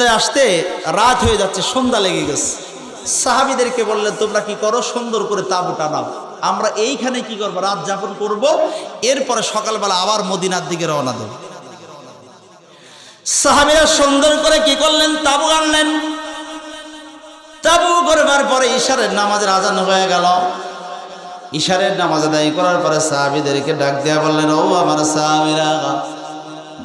যুদ্ধে আসতে রাত হয়ে যাচ্ছে, সন্ধ্যা লেগে গেছে। সাহাবিদেরকে বললেন, তোমরা কি করো? সুন্দর করে তাঁবু টানাও। আমরা এইখানে কি করব? রাত যাপন করব। এরপরে সকালবেলা আবার মদিনার দিকে রওনা দেব। সাহাবিরা সুন্দর করে কি করলেন? তাবু আনলেন। তাবু করবার পরে ঈশারের নামাজের আজান হয়ে গেল। ঈশারের নামাজ আদায় করার পরে সাহাবিদেরকে ডাক দেয়া বললেন, ও আমার সাহাবিরা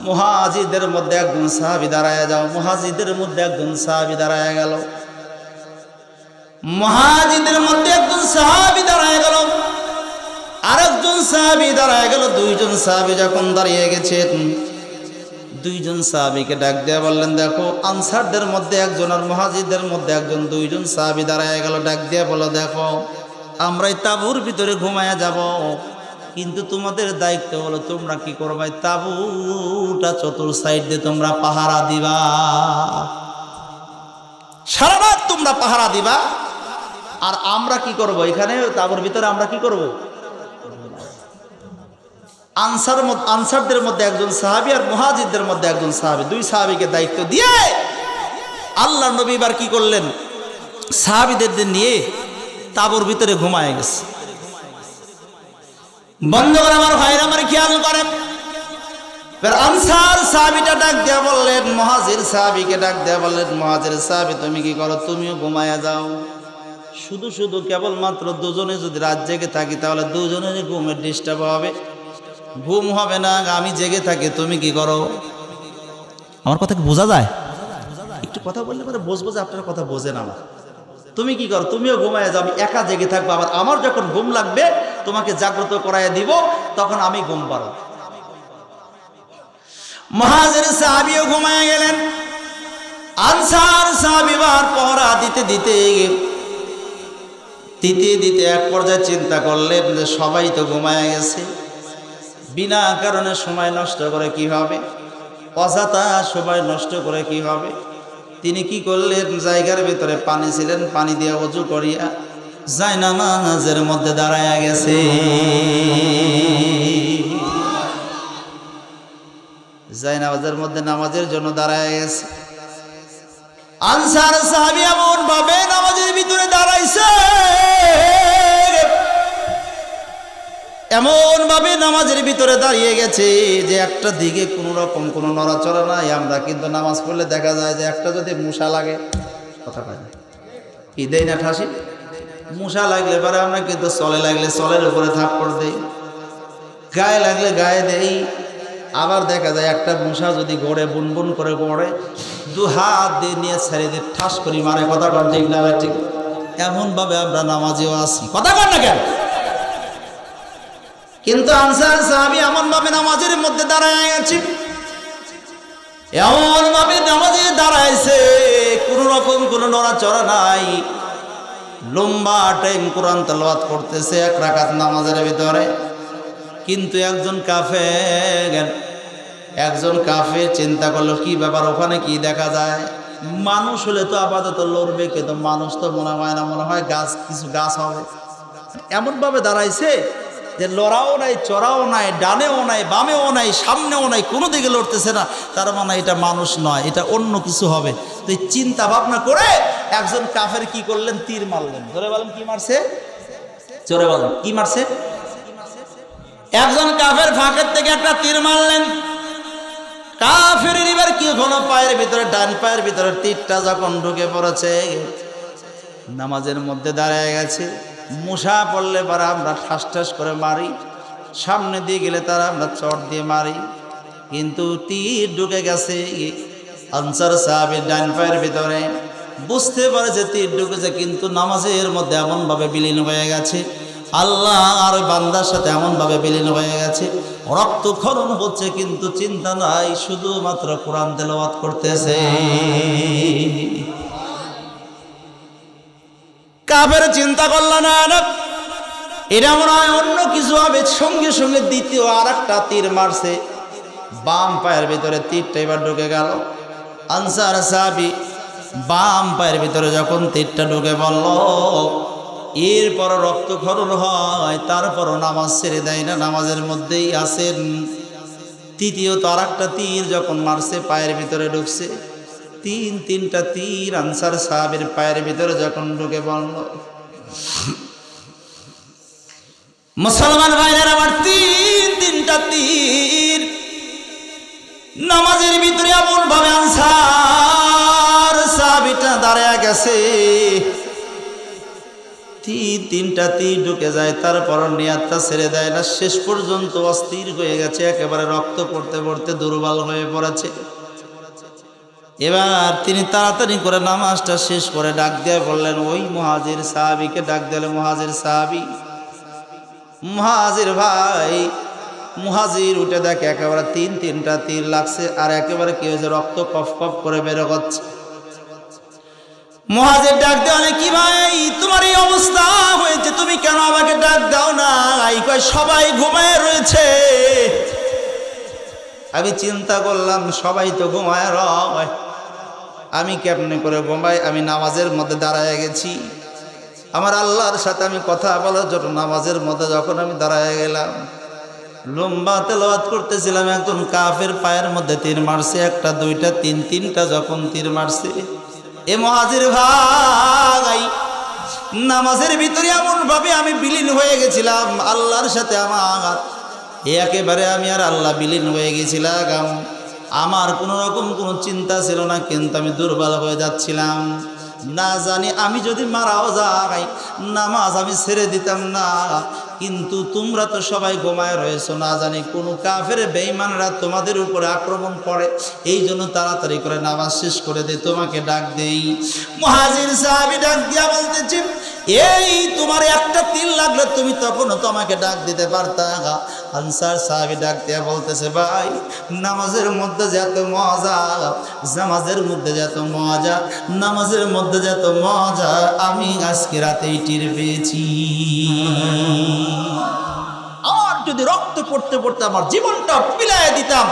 মুহাজিদের মধ্যে একজন সাহাবি দাঁড়ায় যাও। মহাজিদের মধ্যে একজন সাহাবি দাঁড়ায় গেল। মহাজিদের মধ্যে একজন সাহাবি দাঁড়ায় গেল। আরেকজন সাহাবি দাঁড়ায় গেল। দুইজন সাহাবি যখন দাঁড়িয়ে গেছেন, দুইজন সাহাবিকে ডাক দেয়া বললেন, দেখো, আনসারদের মধ্যে একজন আর মহাজিদের মধ্যে একজন দুইজন সাহাবি দাঁড়ায় গেল। ডাক দিয়া বলো দেখো আমরা এই তাবুর ভিতরে ঘুমায়া যাব। কিন্তু তোমাদের দায়িত্ব হলো, তোমরা কি করবা তাবুটা চতুর সাইড দিয়ে তোমরা পাহারা দিবা। সারা রাত তোমরা পাহারা দিবা। আর আমরা কি করব? এখানে তাবুর ভিতরে আমরা কি করব? আনসার আনসারদের মধ্যে একজন সাহাবি আর মুহাজিদদের মধ্যে একজন সাহাবি। দুই সাহাবিকে দায়িত্ব দিয়ে আল্লাহ নবী এবার কি করলেন? সাহাবিদের নিয়ে তাবুর ভিতরে ঘুমায় গেছে। বন্ধুগণ, আমার ভাইরা আমার খেয়াল করেন। আনসার সাহাবিটা ডাক দেয়া বললেন, মহাজির সাহাবিকে ডাক দেয়া বললেন, মহাজির সাহাবি, তুমি কি করো? তুমিও ঘুমায়া যাও। শুধু শুধু কেবলমাত্র দুজনে যদি রাত জেগে থাকি, তাহলে দুজনেরই ঘুমের ডিস্টার্ব হবে। ঘুম হবে না, আমি জেগে থাকি, তুমি কি করো? আমার কথা কি বোঝা যায়? একটু কথা বললে পরে বসবো যে আপনার কথা বোঝেন আমার। তুমি কি করো? তুমিও ঘুমায় যাও, আমি একা জেগে থাকব আবার। আমার যখন ঘুম লাগবে তোমাকে জাগ্রত করায় দিব, তখন আমি ঘুম পারো মহাজের সাহাবিও ঘুমায় গেলেন। আনসার সাহাবিবার পহরা দিতে দিতে দিতে দিতে এক পর্যায়ে চিন্তা করলেন যে সবাই তো ঘুমায় গেছে। বিনা কারণে সময় নষ্ট করে কি হবে অযথা সময় নষ্ট করে কি হবে তিনি কি করলেন? জায়গার ভিতরে পানি ছিলেন, পানি দিয়ে অজু করিয়া যায় নামাজের মধ্যে দাঁড়ায় গেছে। যায় নামাজের মধ্যে নামাজের জন্য দাঁড়ায় গেছে। আনসার সাহাবি এমন ভাবে নামাজের ভিতরে দাঁড়াইছে। এমন ভাবে নামাজের ভিতরে দাঁড়িয়ে গেছে যে একটা দিকে কোনো রকম কোনো নড়াচড়া নাই। আমরা কিন্তু নামাজ পড়লে দেখা যায় যে একটা যদি মশা লাগে, কথা পাই না। কি দেই না ঠাসি? মশা লাগলে পরে আমরা কিন্তু চলে লাগলে চলের উপরে থাপ্পড় দেই। গায়ে লাগলে গায়ে দেই। আবার দেখা যায় একটা মশা যদি গড়ে বুন বুন করে গড়ে, দু হাত দিয়ে নিয়ে ছেড়ে দিয়ে ঠাস করি মারে, কথা কন ঠিক না ঠিক। এমনভাবে আমরা নামাজেও আসি কথা কন না কেন? কিন্তু আনসার সাহাবি এমন ভাবে নামাজের মধ্যে দাঁড়ায় গেছে এমনভাবে নামাজে দাঁড়াইছে, কোনো রকম কোন নড়াচড়া নাই। লম্বা টাইম কোরআন তালাওয়াত করতেছে, এক রাকাত নামাজের ভিতরে। কিন্তু একজন কাফে একজন কাফে চিন্তা করল, কি ব্যাপার, ওখানে কি দেখা যায়? মানুষ হলে তো আপাতত লড়বে কিন্তু মানুষ তো মনে হয় না, মনে হয় গাছ, কিছু গাছ হবে। এমনভাবে দাঁড়াইছে যে লড়াও নাই, চড়াও নাই, ডানেও নাই, বামেও নাই, সামনেও নাই, কোনো দিকে লড়তেছে না। তার মানে এটা মানুষ নয়, এটা অন্য কিছু হবে। তো এই চিন্তা ভাবনা করে একজন কাফের কি করলেন? তীর মারলেন। ধরে বলেন, কি মারছে? চোরে বলেন, কি মারছে? একজন কাফের ফাঁকের থেকে একটা তীর মারলেন। কাফের এবার কি হলো? পায়ের ভিতরে, ডান পায়ের ভিতরে তীরটা যখন ঢুকে পড়েছে, নামাজের মধ্যে দাঁড়ায় গেছে। মশা পড়লে পরে আমরা ঠাস ঠাস করে মারি। সামনে দিয়ে গেলে তারা আমরা চট দিয়ে মারি। কিন্তু তীর ঢুকে গেছে। আনসার সাহাবের ডান পায়ের ভিতরে বুঝতে পারে যে তীর ঢুকেছে, কিন্তু নামাজের মধ্যে এমনভাবে বিলীন হয়ে গেছে। আল্লাহ আর বান্দার সাথে এমনভাবে বিলীন হয়ে গেছে। রক্ত রক্তক্ষরণ হচ্ছে, কিন্তু চিন্তা নাই, শুধুমাত্র কোরআন তেলাওয়াত করতেছে। কাফের চিন্তা করল না না। এটা মনে হয় অন্য কিছু হবে, সঙ্গে সঙ্গে দ্বিতীয় আর একটা তীর মারছে। বাম পায়ের ভিতরে তীরটা এবার ঢুকে গেল। আনসার সাহাবি বাম পায়ের ভিতরে যখন তীরটা ঢুকে বলল এরপর রক্তক্ষরণ হয়, তারপরও নামাজ ছেড়ে দেয় না, নামাজের মধ্যেই আসেন তৃতীয়ত আর একটা তীর যখন মারছে, পায়ের ভিতরে ঢুকছে, তিন, তিনটা তীর আনসার সাহাবের পায়ের ভিতরে যখন ঢুকে বলল মুসলমান ভাইয়ের আবার তিন, তিনটা তীর। নামাজের ভিতরে এমন ভাবে গেছে। তিনটা তীর ঢুকে যায়, তারপর নিয়াতটা ছেড়ে দেয় না। শেষ পর্যন্ত অস্থির হয়ে গেছে, একেবারে রক্ত পড়তে পড়তে দুর্বল হয়ে পড়েছে। এবার তিনি তাড়াতাড়ি করে নামাজটা শেষ করে ডাক দিয়ে বললেন, ওই মহাজির সাহাবিকে ডাক দিলে মহাজির সাহাবি? মহাজির ভাই, মুহাজির উঠে দেখে একেবারে তিন তিনটা তীর লাগছে, আর একেবারে কি হয়েছে, রক্ত কফ কফ করে বেরো করছে মহাজের ডাক দেওয়া কি ভাই, তোমার এই অবস্থা হয়েছে, তুমি কেন আমাকে ডাক দাও না? এই কয়, সবাই ঘুমায় রয়েছে। আমি চিন্তা করলাম, সবাই তো ঘুমায় রয়। আমি কেমনে করে ঘুমাই? আমি নামাজের মধ্যে দাঁড়ায় গেছি। আমার আল্লাহর সাথে আমি কথা বলার জন্য নামাজের মধ্যে যখন আমি দাঁড়ায় গেলাম, লম্বা তেলাওয়াত করতেছিলাম, একজন কাফের পায়ের মধ্যে তীর মারছে, একটা, দুইটা, তিন, তিনটা যখন তীর মারছে এ মহাজির ভাই, নামাজের ভিতরে এমন ভাবে আমি বিলীন হয়ে গেছিলাম, আল্লাহর সাথে আমার। একেবারে আমি আর আল্লাহ বিলীন হয়ে গেছিলাম। আমার কোনো রকম কোনো চিন্তা ছিল না, কিন্তু আমি দুর্বল হয়ে যাচ্ছিলাম। না জানি আমি যদি মারাও যাই, নামাজ আমি ছেড়ে দিতাম না। কিন্তু তোমরা তো সবাই ঘুমায় রয়েছো, না জানি কোনো কাফের বেইমানরা তোমাদের উপরে আক্রমণ করে। এই জন্য তাড়াতাড়ি করে নামাজ শেষ করে দে, তোমাকে ডাক দেই। মহাজির সাহাবি ডাক দিয়া বলতেছি এই তোমার একটা তিল লাগলে তুমি তখনও তোমাকে ডাক দিতে পারতা আনসার সাহাবি ডাক দিয়া বলতেছে, ভাই, নামাজের মধ্যে যত মজা নামাজের মধ্যে যত মজা, নামাজের মধ্যে যত মজা, আমি আজকে রাতেই টির পেয়েছি। যদি রক্ত পড়তে পড়তে আমার জীবনটা পিলাই দিতাম,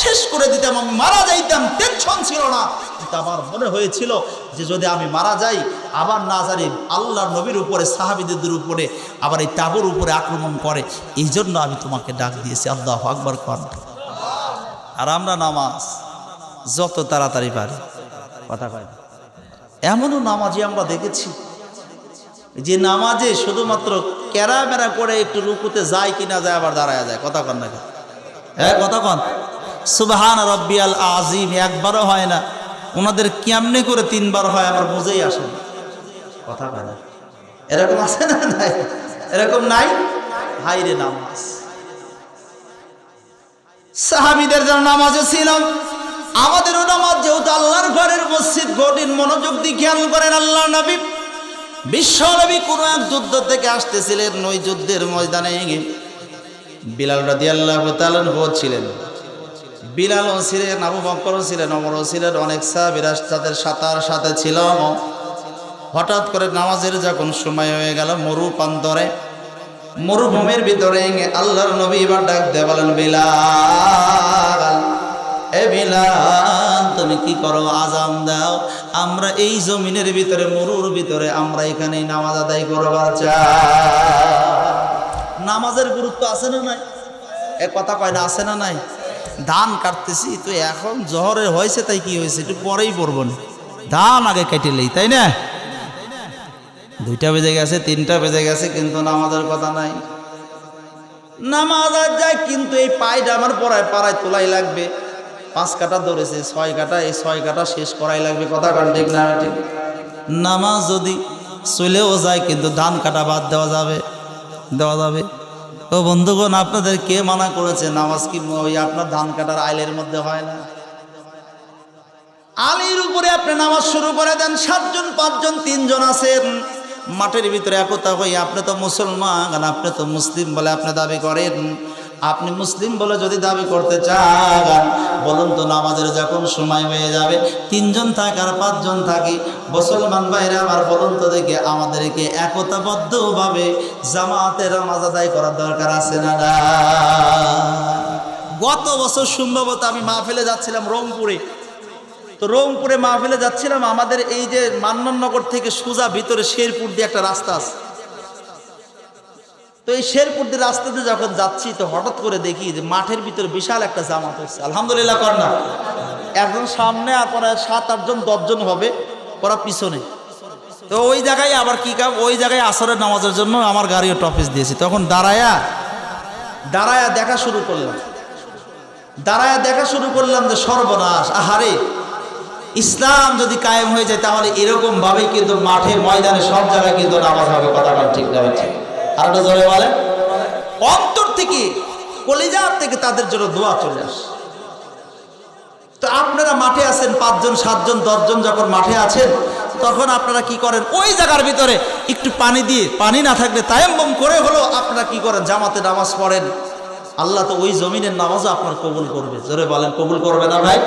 শেষ করে দিতাম, আমি মারা যাইতাম, টেনশন ছিল না। কিন্তু আমার মনে হয়েছিল যে যদি আমি মারা যাই, আবার না জানি আল্লাহ নবীর উপরে, সাহাবিদের উপরে, আবার এই তাবুর উপরে আক্রমণ করে এই জন্য আমি তোমাকে ডাক দিয়েছি, আল্লাহ আকবর কর আর আমরা নামাজ যত তাড়াতাড়ি পারি, কথা কয় এমনও নামাজি আমরা দেখেছি, যে নামাজে শুধুমাত্র ক্যারামেরা করে একটু রুকুতে যায় কি না যায় আবার দাঁড়ায় যায়, কথা কন না? হ্যাঁ কথা কন। সুবাহান রব্বিয়াল আজিম একবারও হয় না। ওনাদের কেমনে করে তিনবার হয় আমার বুঝেই আসে কথা কয় এরকম আছে না নাই? এরকম নাই? হাই রে নামাজ। সাহাবিদের যারা নামাজে ছিল, আমাদেরও নামাজ যেহেতু আল্লাহর ঘরের মসজিদ গঠিন মনোযোগ দিয়ে খেয়াল করেন আল্লাহ নবী। বিশ্বনবী কোনো এক যুদ্ধ থেকে আসতেছিলেন, ওই যুদ্ধের ময়দানে বিলাল রাদি আল্লাহ ছিলেন। বিলালও ছিলেন আবু বকরও ছিলেন অমরও ছিলেন অনেক সাহাবিরা তাদের সাঁতার সাথে ছিল। হঠাৎ করে নামাজের যখন সময় হয়ে গেল মরু প্রান্তরে মরুভূমির ভিতরে আল্লাহর নবী এবার ডাক দিয়ে বলেন, বিলাল, এ বিলাল, তুমি কি করো? আজাম দাও। আমরা এই জমিনের ভিতরে, মরুর ভিতরে আমরা এখানেই নামাজ আদায় করবার চাই। নামাজের গুরুত্ব আছে না নাই? এ কথা কয় না আছে না নাই? ধান কাটতেছি, তো এখন জহরের হয়েছে, তাই কি হয়েছে? একটু পরেই পড়ব না। ধান আগে কেটে লই, তাই না? দুইটা বেজে গেছে, তিনটা বেজে গেছে, কিন্তু নামাজের কথা নাই। নামাজ আর যায়, কিন্তু এই পায়টা আমার পড়ায় পাড়ায় তোলাই লাগবে। পাঁচ কাটা ধরেছে, ছয় কাটা, এই ছয় কাটা শেষ করাই লাগবে, কথা কান ঠিক না ঠিক? নামাজ যদি চলেও যায়, কিন্তু ধান কাটা বাদ দেওয়া যাবে দেওয়া যাবে। ও বন্ধুগণ, আপনাদের কে মানা করেছে নামাজ কি ওই আপনার ধান কাটার আইলের মধ্যে হয় না? আলীর উপরে আপনি নামাজ শুরু করে দেন, সাতজন, পাঁচজন, তিনজন আছেন। মাঠের ভিতরে একতা হই আপনি তো মুসলমান, আপনি তো মুসলিম বলে আপনি দাবি করেন। আপনি মুসলিম বলে যদি দাবি করতে চান, বলুন তো নামাজের যখন সময় হয়ে যাবে, তিনজন থাক আর পাঁচজন থাকি, মুসলমান বাইরে আমার বলুন তো দেখে আমাদেরকে একতাবদ্ধভাবে জামাতের নামাজ আদায় করার দরকার আছে না গত বছর সম্ভবত আমি মাহফিলে যাচ্ছিলাম রংপুরে। তো রংপুরে মাহফিলে যাচ্ছিলাম, আমাদের এই যে মান্নাননগর থেকে সোজা ভিতরে শেরপুর দিয়ে একটা রাস্তা আছে। তো এই শেরপুর দিয়ে রাস্তাতে যখন যাচ্ছি, তো হঠাৎ করে দেখি যে মাঠের ভিতরে বিশাল একটা জামাত হচ্ছে আলহামদুলিল্লাহ, কর না। একজন সামনে আর পরে সাত আটজন দশজন হবে, পরা পিছনে। তো ওই জায়গায় আবার কি কাম? ওই জায়গায় আসরের নামাজের জন্য আমার গাড়িও টপিস দিয়েছি। তখন দাঁড়ায়া দাঁড়ায়া দেখা শুরু করলাম। দাঁড়ায়া দেখা শুরু করলাম যে সর্বনাশ। আহারে, ইসলাম যদি কায়েম হয়ে যায়, তাহলে এরকম ভাবে কিন্তু মাঠে ময়দানে সব জায়গায় কিন্তু নামাজ হবে, কথা ঠিক না ঠিক আর একটা জোরে বলে। অন্তর থেকে কলিজার থেকে তাদের জন্য দোয়া চলে তো আপনারা মাঠে আছেন, পাঁচজন, সাতজন, দশজন যখন মাঠে আছেন, তখন আপনারা কি করেন? ওই জায়গার ভিতরে একটু পানি দিয়ে, পানি না থাকলে তায়াম্বম করে হলো আপনারা কি করেন? জামাতে নামাজ পড়েন। আল্লাহ তো ওই জমিনের নামাজও আপনার কবুল করবে। জোরে বলেন, কবুল করবে না ভাই?